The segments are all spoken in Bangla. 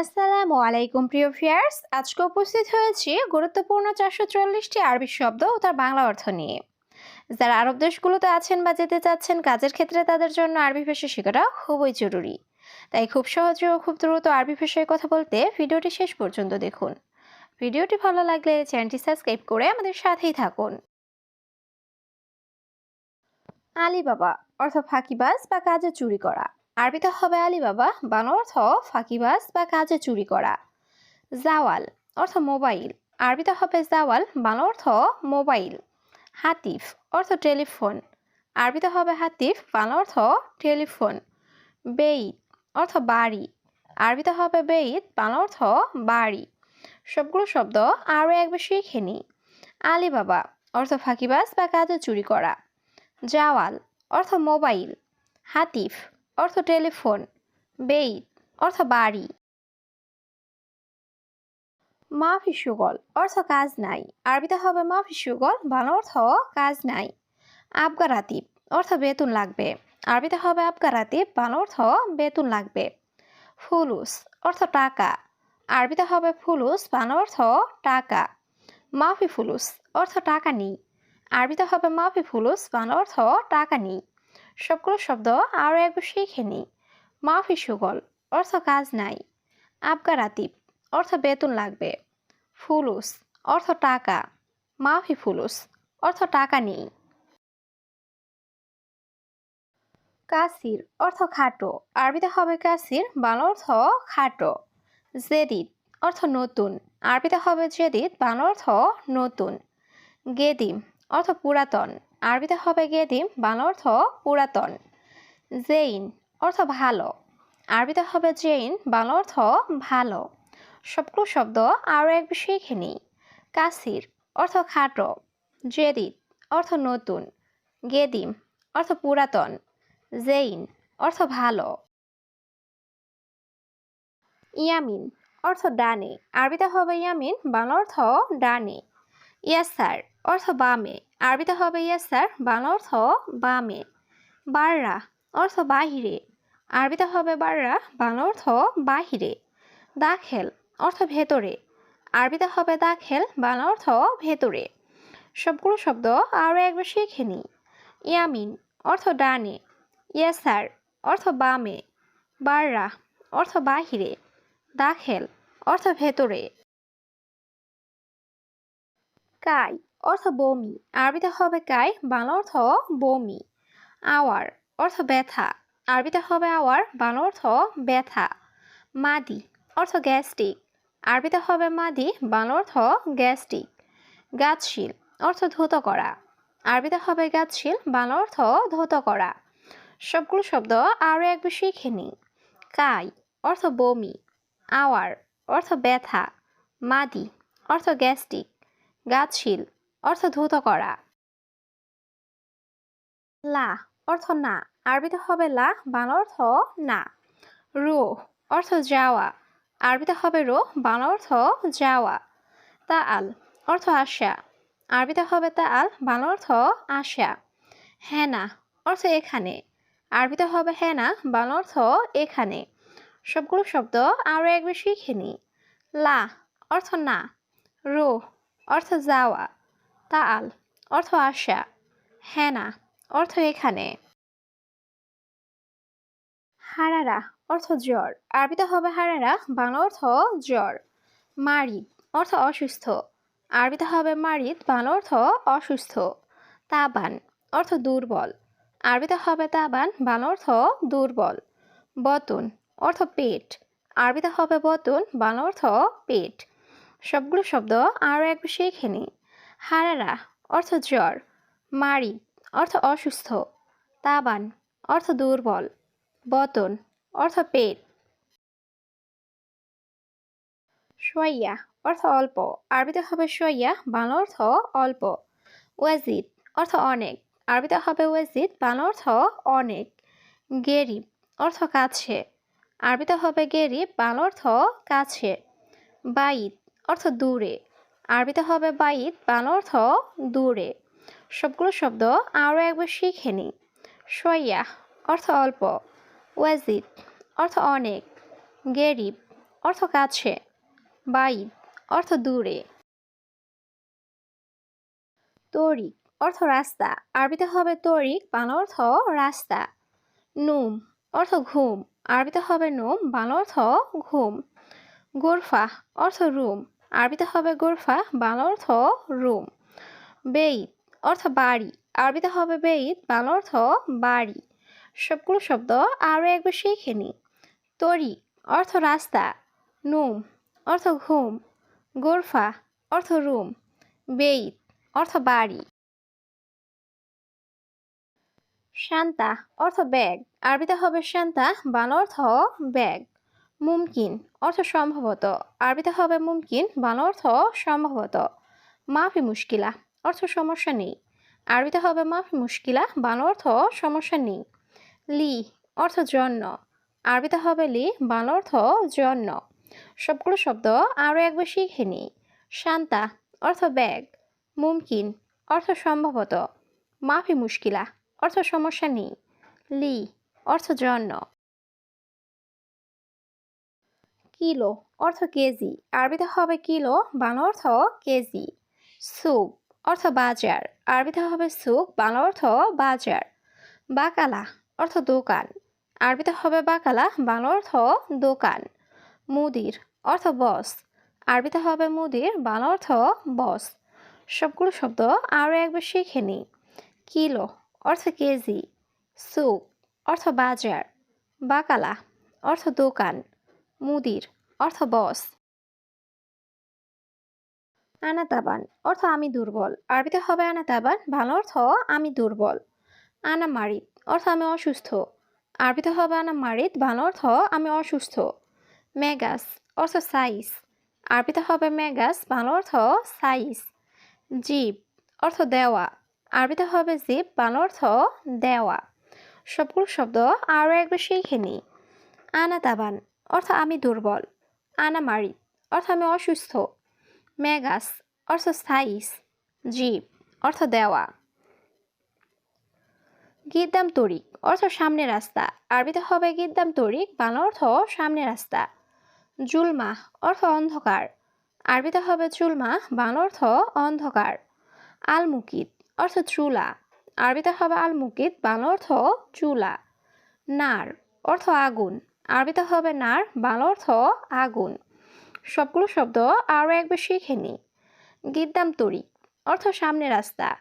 আসসালামু আলাইকুম, প্রিয় ফিয়ার্স আজকে উপস্থিত হয়েছি গুরুত্বপূর্ণ চারশো চল্লিশটি আরবি শব্দ ও তার বাংলা অর্থ নিয়ে। যারা আরব দেশগুলোতে আছেন বা যেতে চাচ্ছেন, কাজের ক্ষেত্রে তাদের জন্য আরবি ভাষা শেখাটা খুবই জরুরি। তাই খুব সহজে ও খুব দ্রুত আরবি ভাষায় কথা বলতে ভিডিওটি শেষ পর্যন্ত দেখুন। ভিডিওটি ভালো লাগলে চ্যানেলটি সাবস্ক্রাইব করে আমাদের সাথেই থাকুন। আলিবাবা অর্থ ফাঁকিবাজ বা কাজে চুরি করা। আরবিতে হবে আলিবাবা বাংলা অর্থ ফাঁকিবাজ বা কাজে চুরি করা। জাওয়াল, অর্থ মোবাইল। আরবিতে হবে জাওয়াল বাংলা অর্থ মোবাইল। হাতিফ, অর্থ টেলিফোন। আরবিতে হবে হাতিফ বাংলা অর্থ টেলিফোন। বেইত, অর্থ বাড়ি। আরবিতে হবে বেইত বাংলা অর্থ বাড়ি। সবগুলো শব্দ আরও একবার শিখে নিই। আলিবাবা, অর্থ ফাঁকিবাজ বা কাজে চুরি করা। জাওয়াল, অর্থ মোবাইল। হাতিফ অর্থ টেলিফোন, বেইত, অর্থ বাড়ি। মাফি সুগল, অর্থ কাজ নাই। আরবিতে হবে মাফি সুগল, বাংলা অর্থ কাজ নাই। আবগারাতিব অর্থ বেতন লাগবে। আরবিতে হবে আবগারাতিব বাংলা অর্থ বেতন লাগবে। ফুলুস, অর্থ টাকা। আরবিতে হবে ফুলুস, বাংলা অর্থ টাকা। মাফি ফুলুস, অর্থ টাকা নেই। আরবিতে হবে মাফি ফুলুস, বাংলা অর্থ টাকা নেই। সবগুলো শব্দ আরও একবার শিখে নিই। মাফি সুগল, অর্থ কাজ নাই। আবগারাতিব অর্থ বেতন লাগবে। ফুলুস, অর্থ টাকা। মাফি ফুলুস, অর্থ টাকা নেই। কাসির, অর্থ খাটো। আরবিতে হবে কাসির, বাংলা অর্থ খাটো। জেদিদ, অর্থ নতুন। আরবিতে হবে জেদিদ, বাংলা অর্থ নতুন। গেদিম, অর্থ পুরাতন। আরবিতে হবে গেদিম বাংলা অর্থ পুরাতন। জেইন অর্থ ভালো। আরবিতে হবে জেইন, বাংলা অর্থ ভালো। সবগুলো শব্দ আরও এক শিখে নিই। কাসির অর্থ খাটো। জেদিদ অর্থ নতুন। গেদিম অর্থ পুরাতন। জেইন অর্থ ভালো। ইয়ামিন অর্থ ডানে। আরবিতে হবে ইয়ামিন, বাংলা অর্থ ডানে। ইয়াসার অর্থ বামে আরবিতে হবে ইয়াস স্যার। বাংলা অর্থ বামে বাররা। অর্থ বাহিরে। আরবিতে হবে বাররা। বাংলা অর্থ বাহিরে। দাখেল। অর্থ ভেতরে। আরবিতে হবে দাখেল, বাংলা অর্থ ভেতরে। সবগুলো শব্দ আরও একবার শিখে নিই। ইয়ামিন। অর্থ ডানে। ইয়াস স্যার। অর্থ বামে বাররা। অর্থ বাহিরে। দাখেল। অর্থ ভেতরে। কাই অর্থ বমি। আরবিতে হবে কাই? বাংলা অর্থ বমি। আওয়ার অর্থ ব্যথা। আরবিতে হবে আওয়ার, বাংলা অর্থ ব্যথা। মাদি অর্থ গ্যাস্ট্রিক। আরবিতে হবে মাদি, বাংলা অর্থ গ্যাস্ট্রিক। গাছশীল অর্থ ধৌত করা। আরবিতে হবে গাছশীল, বাংলা অর্থ ধৌত করা। সবগুলো শব্দ আরও একবার শিখে নিই। কাই অর্থ বমি। আওয়ার অর্থ ব্যথা। মাদি অর্থ গ্যাস্ট্রিক। গাছশীল, অর্থ ধুত করা। লা, অর্থ না। আরবিতে হবে লা, বাংলা অর্থ না। রো, অর্থ যাওয়া। আরবিতে হবে রো, বাংলা অর্থ যাওয়া। তা আল অর্থ আশা আরবিতে হবে তা আল বাংলা অর্থ আশা হেনা, অর্থ এখানে। আরবিতে হবে হেনা, বাংলা অর্থ এখানে। সবগুলো শব্দ আরও একবার শিখে নিই লা, অর্থ না। রো অর্থ যাওয়া তা আল অর্থ আশা হেনা, অর্থ এখানে। হারারা, অর্থ জ্বর। আরবিতে হবে হারারা, বাংলা অর্থ জ্বর। মারিদ, অর্থ অসুস্থ। আরবিতে হবে মারিদ, বাংলা অর্থ অসুস্থ। তাবান, অর্থ দুর্বল। আরবিতে হবে তাবান, বাংলা অর্থ দুর্বল। বতন, অর্থ পেট। আরবিতে হবে বতন, বাংলা অর্থ পেট। সবগুলো শব্দ আরও একবার শিখে নিই। হারারা, অর্থ জ্বর। মারি, অর্থ অসুস্থ। তাবান, অর্থ দুর্বল। বতন, অর্থ পেট। সোয়াইয়া, অর্থ অল্প। আরবিতে হবে সোয়াইয়া, বাংলা অর্থ অল্প। ওয়াজিদ, অর্থ অনেক। আরবিতে হবে ওয়াজিদ, বাংলা অর্থ অনেক। গেরিব, অর্থ কাছে। আরবিতে হবে গেরিব, বাংলা অর্থ কাছে। বাইত অর্থ দূরে। আরবিতে হবে বাইত, বাংলা অর্থ দূরে। সবগুলো শব্দ আরও একবার শিখে নিই। সইয়া অর্থ অল্প। ওয়াজিদ, অর্থ অনেক। গেরিব, অর্থ কাছে। বাইদ অর্থ দূরে। তরিক, অর্থ রাস্তা। আরবিতে হবে তরিক, বাংলা অর্থ রাস্তা। নুম, অর্থ ঘুম। আরবিতে হবে নুম, বাংলা অর্থ ঘুম। গোরফা, অর্থ রুম। আরবিতে হবে গোরফা, বাংলা অর্থ রুম। বেইত অর্থ বাড়ি, আরবিতে হবে বেইত, বাংলা অর্থ বাড়ি। সবগুলো শব্দ আরও একবার শিখে নি তরি অর্থ রাস্তা, নুম অর্থ ঘুম। গোরফা অর্থ রুম। বেইত অর্থ বাড়ি। শান্তা অর্থ ব্যাগ, আরবিতে হবে শান্তা, বাংলা অর্থ ব্যাগ। মুমকিন অর্থ সম্ভবত। আরবিতে হবে মুমকিন, বাংলা অর্থ সম্ভবত। মাফি মুশকিলা অর্থ সমস্যা নেই। আরবিতে হবে মাফি মুশকিলা, বাংলা অর্থ সমস্যা নেই। লি অর্থ জন্য। আরবিতে হবে লি, বাংলা অর্থ জন্য। সবগুলো শব্দ আরও একবার শিখে নিই শান্তা অর্থ ব্যাগ। মুমকিন অর্থ সম্ভবত। মাফি মুশকিলা অর্থ সমস্যা নেই। লি অর্থ জন্য। কিলো, অর্থ কেজি। আরবিতে হবে কিলো, বাংলা অর্থ কেজি। সুক অর্থ বাজার। আরবিতে হবে সুক বাংলা অর্থ বাজার। বাকালা, অর্থ দোকান। আরবিতে হবে বাকালা, বাংলা অর্থ দোকান। মুদির, অর্থ বস। আরবিতে হবে মুদির, বাংলা অর্থ বস। সবগুলো শব্দ আরও একবার শিখে নিই। কিলো, অর্থ কেজি। সুক অর্থ বাজার। বাকালা, অর্থ দোকান। মুদির, অর্থ বস। আনাতাবান অর্থ আমি দুর্বল। আরবিতে হবে আনাতাবান ভালো অর্থ আমি দুর্বল। আনা মারিদ, অর্থ আমি অসুস্থ। আরবিতে হবে আনা মারিদ, ভালো অর্থ আমি অসুস্থ। মেগাস, অর্থ সাইজ আরবিতে হবে মেগাস, ভালো অর্থ সাইজ জিপ অর্থ দেওয়া। আরবিতে হবে জিপ ভালো অর্থ দেওয়া। সবগুলো শব্দ আরও একবার শিখে নিই। আনাতাবান অর্থ আমি দুর্বল। আনা মারি অর্থ আমি অসুস্থ। মেগাস, অর্থ সাইজ জীব, অর্থ দেওয়া। গিদ্দাম তরিক, অর্থ সামনে রাস্তা। আরবিতে হবে গিদ্দাম তরিক, বাংলা অর্থ সামনে রাস্তা। জুলমা অর্থ অন্ধকার। আরবিতে হবে চুলমা বাংলা অর্থ অন্ধকার। আলমুকিত, অর্থ চুলা। আরবিতে হবে আলমুকিত, বাংলা অর্থ চুলা। নার, অর্থ আগুন। আরবিতে হবে নার, বাংলা অর্থ আগুন। সবগুলো শব্দ আরও একবার শিখে নি। গিদ্দাম তরি, অর্থ সামনে রাস্তা।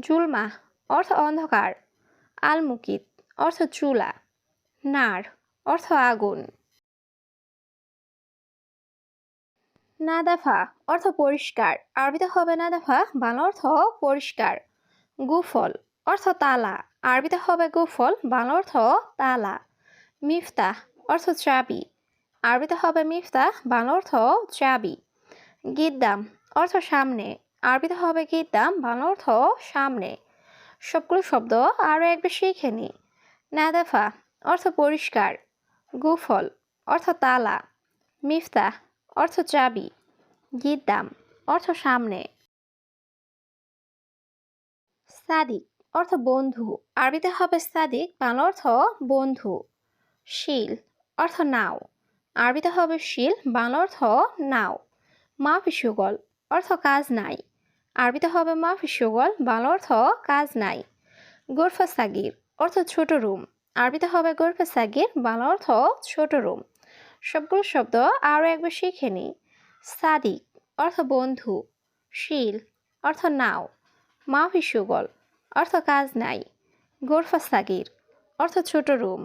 জুলমা, অর্থ অন্ধকার। আলমুকিত, অর্থ চুলা। নার, অর্থ আগুন। নাদাফা, অর্থ পরিষ্কার। আরবিতে হবে নাদাফা, বাংলা অর্থ পরিষ্কার। গুফল, অর্থ তালা। আরবিতে হবে গুফল, বাংলা অর্থ তালা। মিফতাহ অর্থ চাবি। আরবিতে হবে মিফতাহ বাংলা অর্থ চাবি। গিদ্দাম, অর্থ সামনে। আরবিতে হবে গিদ্দাম, বাংলা অর্থ সামনে। সবগুলো শব্দ আরও একবার শিখে নি। নাদাফা, অর্থ পরিষ্কার। গুফল, অর্থ তালা। মিফতাহ অর্থ চাবি। গিদ্দাম, অর্থ সামনে। সাদিক, অর্থ বন্ধু। আরবিতে হবে সাদিক, বাংলা অর্থ বন্ধু। শিল অর্থ নাও। আরবিতে হবে শিল, বাংলা অর্থ নাও। মাফি সুগল অর্থ কাজ নাই। আরবিতে হবে মাফি সুগল বাংলা অর্থ কাজ নাই। গোরফা সাগির অর্থ ছোট রুম। আরবিতে হবে গোরফা সাগির বাংলা অর্থ ছোট রুম। সবগুলো শব্দ আরও একবার শিখে নি। সাদিক, অর্থ বন্ধু। শিল, অর্থ নাও। মাফি সুগল অর্থ কাজ নাই। গোরফা সাগির অর্থ ছোট রুম।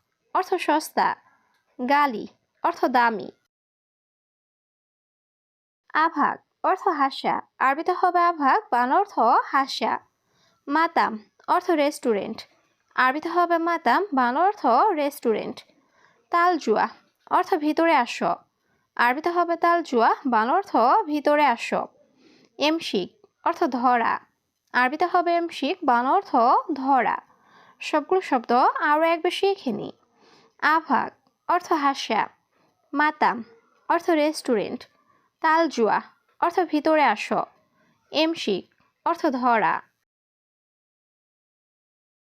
অর্থ সস্তা, গালি, অর্থ দামি। আভাগ, অর্থ হাসা। আরবিতে হবে আভাগ বাংলা অর্থ হাসা। মাতাম, অর্থ রেস্টুরেন্ট। আরবিতে হবে মাতাম বাংলা অর্থ রেস্টুরেন্ট। তালজুয়া, অর্থ ভিতরে আসো। আরবিতে হবে তালজুয়া বাংলা অর্থ ভিতরে আসো। এমশিক, অর্থ ধরা। আরবিতে হবে এমশিক বাংলা অর্থ ধরা। সবগুলো শব্দ আরও একবার শিখে নিই আভাগ অর্থ হাসা মাতাম অর্থ রেস্টুরেন্ট। তালজুয়া অর্থ ভিতরে আসো। এমশিক অর্থ ধরা।